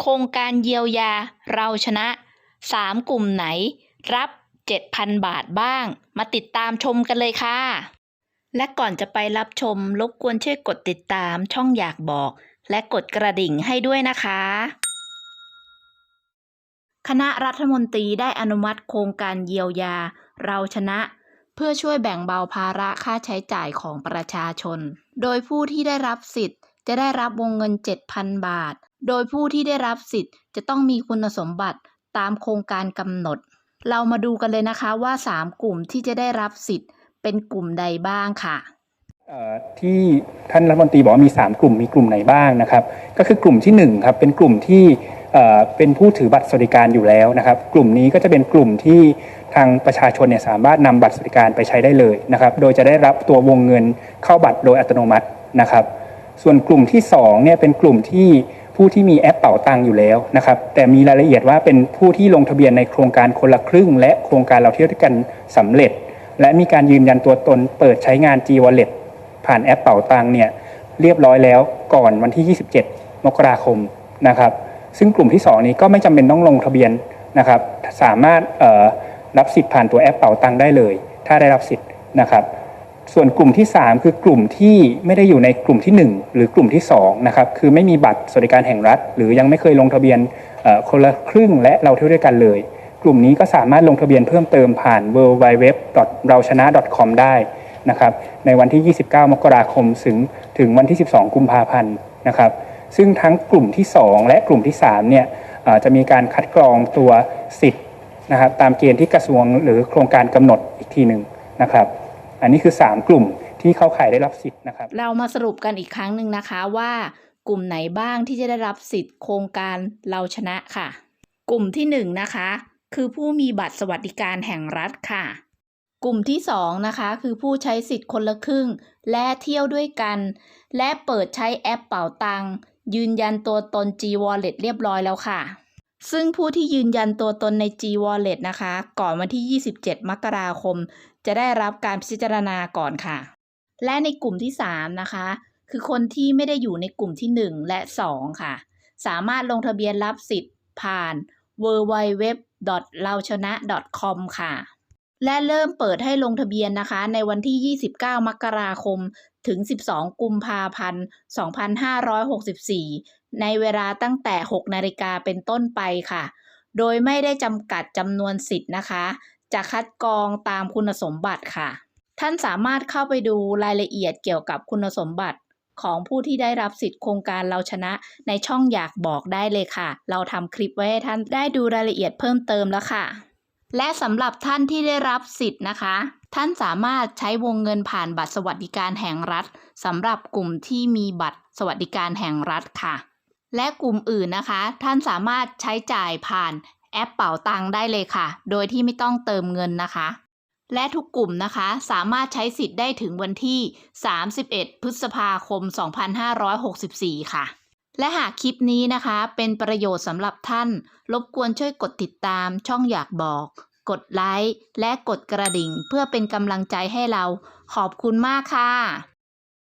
โครงการเยียวยาเราชนะ 3 กลุ่มไหน รับ 7,000 บาทบ้าง มาติดตามชมกันเลยค่ะ และก่อนจะไปรับชมรบกวนช่วยกดติดตามช่องอยากบอก และกดกระดิ่งให้ด้วยนะคะ คณะรัฐมนตรีได้อนุมัติโครงการเยียวยา เราชนะ เพื่อช่วยแบ่งเบาภาระค่าใช้จ่ายของประชาชน โดยผู้ที่ได้รับสิทธิ์ จะได้รับวงเงิน 7,000 บาท โดยผู้ที่ได้รับสิทธิ์จะต้องมีคุณสมบัติตามโครงการกำหนด เรามาดูกันเลยนะคะว่า 3 กลุ่มที่จะได้รับสิทธิ์เป็นกลุ่มใดบ้างค่ะที่ท่านรัฐมนตรีบอกว่ามี 3 กลุ่มมีกลุ่มไหนบ้างนะครับ ก็คือกลุ่มที่1ครับเป็นกลุ่มที่เอ่อเป็นผู้ถือบัตรสวัสดิการอยู่แล้วนะครับ กลุ่มนี้ก็จะเป็นกลุ่มที่ทางประชาชนเนี่ยสามารถนำบัตรสวัสดิการไปใช้ได้เลยนะครับ โดยจะได้รับตัววงเงินเข้าบัตรโดยอัตโนมัตินะครับ ส่วนกลุ่มที่2เนี่ยเป็นกลุ่มที่ผู้ที่มีแอปเป่าตังอยู่แล้วนะครับ แต่มีรายละเอียดว่าเป็นผู้ที่ลงทะเบียนในโครงการคนละครึ่ง และโครงการเราเที่ยวด้วยกันสำเร็จ และมีการยืนยันตัวตนเปิดใช้งาน G Wallet ผ่านแอปเป่าตังเนี่ยเรียบร้อยแล้วก่อนวันที่ 27 มกราคมนะครับ ซึ่งกลุ่มที่ 2 นี้ก็ไม่จำเป็นต้องลงทะเบียนนะครับ สามารถรับสิทธิ์ผ่านตัวแอปเป่าตังได้เลย ถ้าได้รับสิทธิ์นะครับ ส่วนกลุ่มที่ 3 คือกลุ่มที่ไม่ได้อยู่ในกลุ่มที่ 1 หรือกลุ่มที่2นะครับคือไม่มีบัตรสวัสดิการแห่งรัฐ หรือยังไม่เคยลงทะเบียนคนละครึ่งและเราเที่ยวด้วยกันเลย กลุ่มนี้ก็สามารถลงทะเบียนเพิ่มเติมผ่าน w w w เราชนะ .com ได้นะครับในวันที่ 29 มกราคมถึงถึงวันที่ 12 กุมภาพันธ์นะครับซึ่งทั้งกลุ่มที่ 2 และกลุ่มที่3เนี่ยจะมีการคัดกรองตัวสิทธิ์นะครับตามเกณฑ์ที่กระทรวงหรือโครงการกำหนดอีกทีหนึ่งนะครับ อันนี้คือ 3 กลุ่มที่เข้าข่ายได้รับสิทธิ์นะครับ เรามาสรุปกันอีกครั้งหนึ่งนะคะว่ากลุ่มไหนบ้างที่จะได้รับสิทธิ์โครงการเราชนะค่ะ กลุ่มที่หนึ่งนะคะ คือผู้มีบัตรสวัสดิการแห่งรัฐค่ะ กลุ่มที่สองนะคะคือผู้ใช้สิทธิ์คนละครึ่ง และเที่ยวด้วยกัน และเปิดใช้แอปเป่าตังยืนยันตัวตน G Wallet เรียบร้อยแล้วค่ะ ซึ่งผู้ที่ยืนยันตัวตนใน G Wallet นะคะ ก่อนวันที่ 27 มกราคม จะได้รับการพิจารณาก่อนค่ะ และในกลุ่มที่ 3 นะคะ คือคนที่ไม่ได้อยู่ในกลุ่มที่ 1 และ 2 ค่ะ สามารถลงทะเบียนรับสิทธิ์ผ่าน w w w เราชนะ .com ค่ะ และเริ่มเปิดให้ลงทะเบียนนะคะ ในวันที่ 29 มกราคม ถึง 12 กุมภาพันธ์ 2564 ในเวลาตั้งแต่ 6 นาฬิกาเป็นต้นไปค่ะ โดยไม่ได้จำกัดจำนวนสิทธิ์นะคะ จะคัดกรองตามคุณสมบัติค่ะ ท่านสามารถเข้าไปดูรายละเอียดเกี่ยวกับคุณสมบัติของผู้ที่ได้รับสิทธิ์โครงการเราชนะในช่องอยากบอกได้เลยค่ะ เราทำคลิปไว้ให้ท่านได้ดูรายละเอียดเพิ่มเติมแล้วค่ะ และสำหรับท่านที่ได้รับสิทธิ์นะคะ ท่านสามารถใช้วงเงินผ่านบัตรสวัสดิการแห่งรัฐสำหรับกลุ่มที่มีบัตรสวัสดิการแห่งรัฐค่ะ และกลุ่มอื่นนะคะ ท่านสามารถใช้จ่ายผ่านแอปเป๋าตังได้เลยค่ะ โดยที่ไม่ต้องเติมเงินนะคะ และทุกกลุ่มนะคะสามารถใช้สิทธิ์ได้ถึงวันที่ 31 พฤษภาคม 2564 ค่ะ และหากคลิปนี้นะคะ เป็นประโยชน์สำหรับท่าน รบกวนช่วยกดติดตามช่องอยากบอก กดไลค์และกดกระดิ่ง เพื่อเป็นกำลังใจให้เรา ขอบคุณมากค่ะ